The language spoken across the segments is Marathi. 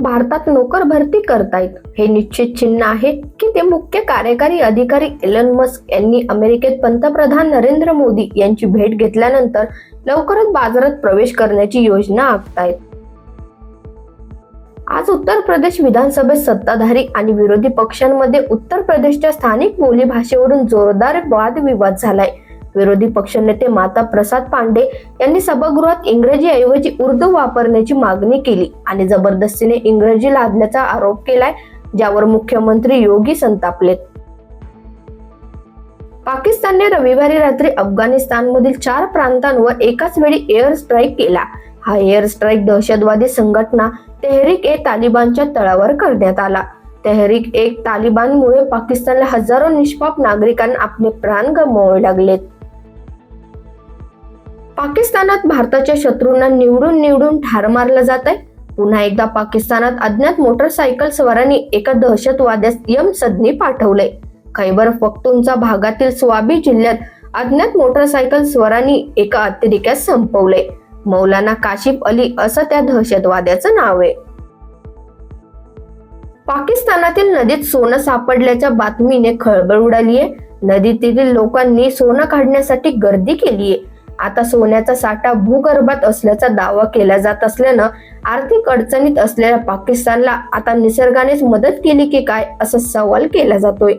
भारतात नोकर भरती करतायत. हे निश्चित चिन्ह आहे की ते मुख्य कार्यकारी अधिकारी एलन मस्क यांनी अमेरिकेत पंतप्रधान नरेंद्र मोदी यांची भेट घेतल्यानंतर लवकरच बाजारात प्रवेश करण्याची योजना आखतायत. आज उत्तर प्रदेश विधानसभेत सत्ताधारी आणि विरोधी पक्षांमध्ये उत्तर प्रदेशच्या स्थानिक बोलीभाषेवरून जोरदार वादविवाद झालाय. विरोधी पक्षनेते माता प्रसाद पांडे यांनी सभागृहात इंग्रजी ऐवजी उर्दू वापरण्याची मागणी केली आणि जबरदस्तीने इंग्रजी लादल्याचा आरोप केलाय ज्यावर मुख्यमंत्री योगी संतापलेत पाकिस्तानने रविवारी रात्री अफगाणिस्तानमधील चार प्रांतांवर एकाच वेळी एअर स्ट्राईक केला. हा एअर स्ट्राईक दहशतवादी संघटना तेहरीक ए तालिबानच्या तळावर करण्यात आला. तेहरीक एक तालिबानमुळे पाकिस्तानला हजारो निष्पाप नागरिकांना आपले प्राण गमवावे लागलेत. पाकिस्तानात भारताच्या शत्रूंना निवडून निवडून ठार मारलं जात आहे. पुन्हा एकदा पाकिस्तानात अज्ञात मोटरसायकल सवारांनी एका दहशतवाद्यास यम सदनी पाठवलंय. खैबर पख्तूनचा भागातील स्वाबी जिल्ह्यात अज्ञात मोटरसायकल स्वरांनी एका अतिरेक्यास संपवले मौलाना काशिफ अली असं त्या दहशतवाद्याचं नाव आहे. पाकिस्तानातील नदीत सोनं सापडल्याच्या बातमीने खळबळ उडाली आहे नदीतील लोकांनी सोनं काढण्यासाठी गर्दी केलीये. आता सोन्याचा साठा भूगर्भात असल्याचा दावा केला जात असल्यानं आर्थिक अडचणीत असलेल्या पाकिस्तानला आता निसर्गानेच मदत केली की काय असा सवाल केला जातोय.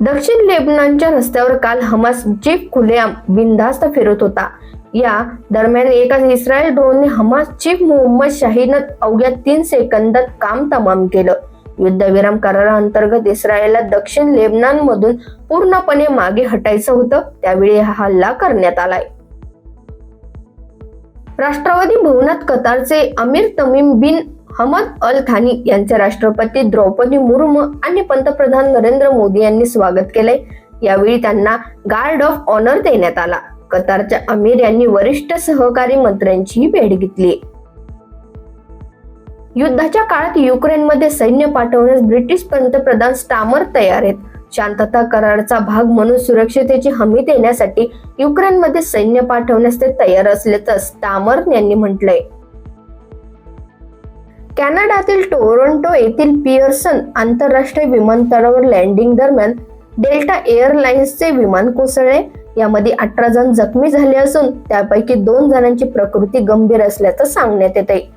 दक्षिण लेबनानच्या रस्त्यावर काल हमास चीफ खुलेआम बिनधास्त फिरत होता. या दरम्यान एका इस्रायल ड्रोनने हमास चीफ मोहम्मद शाहीनं अवघ्या तीन सेकंदात काम तमाम केलं. युद्धविराम कराराअंतर्गत इस्रायलला दक्षिण लेबनान मधून पूर्णपणे मागे हटायचं होतं त्यावेळी हा हल्ला करण्यात आलाय. राष्ट्रवादी भवनात कतारचे अमीर तमीम बिन हमद अल थानी यांचे राष्ट्रपती द्रौपदी मुर्मू आणि पंतप्रधान नरेंद्र मोदी यांनी स्वागत केलंय. यावेळी त्यांना गार्ड ऑफ ऑनर देण्यात आला. कतारच्या अमीर यांनी वरिष्ठ सहकारी मंत्र्यांचीही भेट घेतली. युद्धाच्या काळात युक्रेनमध्ये सैन्य पाठवण्यास ब्रिटिश पंतप्रधान स्टामर तयार आहेत. शांतता करारचा भाग म्हणून सुरक्षतेची हमी देण्यासाठी युक्रेनमध्ये सैन्य पाठवण्यास ते तयार असल्याचं स्टामर यांनी म्हटलंय. कॅनडातील टोरंटो येथील पियर्सन आंतरराष्ट्रीय विमानतळावर लँडिंग दरम्यान डेल्टा एअरलाइन्सचे विमान कोसळले. यामध्ये अठरा जण जखमी झाले असून त्यापैकी दोन जणांची प्रकृती गंभीर असल्याचं सांगण्यात येत आहे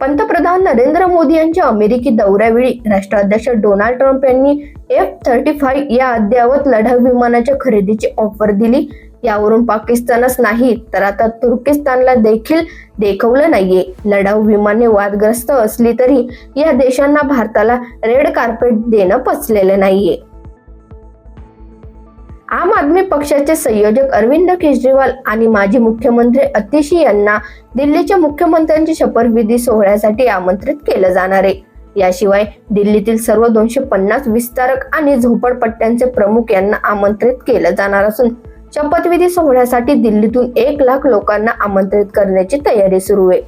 पंतप्रधान नरेंद्र मोदी यांच्या अमेरिकी दौऱ्यावेळी राष्ट्राध्यक्ष डोनाल्ड ट्रम्प यांनी एफ थर्टी फाईव्ह या अद्ययावत लढाऊ विमानाच्या खरेदीची ऑफर दिली. यावरून पाकिस्तानच नाही तर आता तुर्किस्तानला देखील देखवलं नाहीये. लढाऊ विमाने वादग्रस्त असली तरी या देशांना भारताला रेड कार्पेट देणं पचलेलं नाहीये. आम आदमी पक्षाचे संयोजक अरविंद केजरीवाल आणि माजी मुख्यमंत्री अतिशी यांना दिल्लीच्या मुख्यमंत्र्यांच्या शपथविधी सोहळ्यासाठी आमंत्रित केलं जाणार आहे. याशिवाय दिल्लीतील सर्व दोनशे पन्नास विस्तारक आणि झोपडपट्ट्यांचे प्रमुख यांना आमंत्रित केलं जाणार असून शपथविधी सोहळ्यासाठी दिल्लीतून एक लाख लोकांना आमंत्रित करण्याची तयारी सुरू आहे.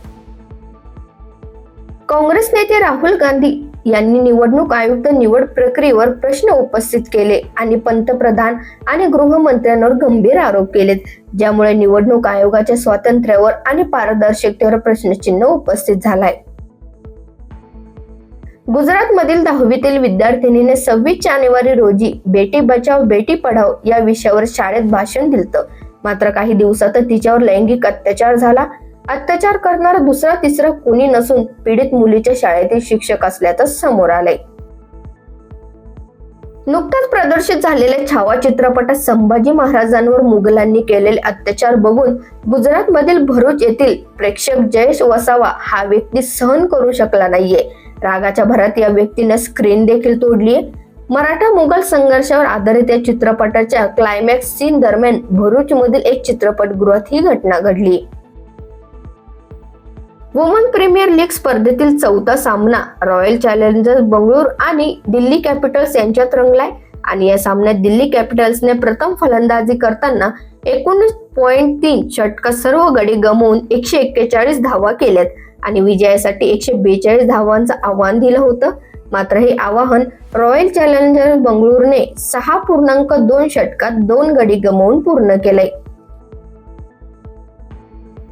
काँग्रेस नेते राहुल गांधी यांनी निवडणूक आयुक्त निवड प्रक्रियेवर प्रश्न उपस्थित केले आणि पंतप्रधान आणि गृहमंत्र्यांवर गंभीर आरोप केलेत ज्यामुळे निवडणूक आयोगाच्या स्वातंत्र्यावर आणि पारदर्शकतेवर प्रश्नचिन्ह उपस्थित झालाय. गुजरातमधील दहावीतील विद्यार्थिनीने सव्वीस जानेवारी रोजी बेटी बचाव बेटी पढाव या विषयावर शाळेत भाषण दिलं मात्र काही दिवसातच तिच्यावर लैंगिक अत्याचार झाला अत्याचार करणारा दुसरा तिसरा कोणी नसून पीडित मुलीच्या शाळेतील शिक्षक असल्याचं समोर आलंय. नुकताच प्रदर्शित झालेल्या छावा चित्रपटात संभाजी महाराजांवर मुघलांनी केलेले अत्याचार बघून गुजरात मधील भरूच येथील प्रेक्षक जयेश वसावा हा व्यक्ती सहन करू शकला नाहीये. रागाच्या भरात या व्यक्तीनं स्क्रीन देखील तोडलीये. मराठा मुघल संघर्षावर आधारित या चित्रपटाच्या क्लायमॅक्स सीन दरम्यान भरूच मधील एक चित्रपटगृहात ही घटना घडली वुमन प्रीमियर लीग स्पर्धेतील चौथा सामना रॉयल चॅलेंजर्स बंगळूर आणि दिल्ली कॅपिटल्स यांच्यात रंगलाय. आणि या सामन्यात दिल्ली कॅपिटल्सने प्रथम फलंदाजी करताना एकोणीस पॉईंट तीन षटकात सर्व गडी गमवून एकशे एक्केचाळीस धावा केल्यात. आणि विजयासाठी एकशे बेचाळीस धावांचं आव्हान दिलं होतं. मात्र हे आवाहन रॉयल चॅलेंजर्स बंगळूरने सहा पूर्णांक दोन षटकात दोन गडी गमावून पूर्ण केलंय.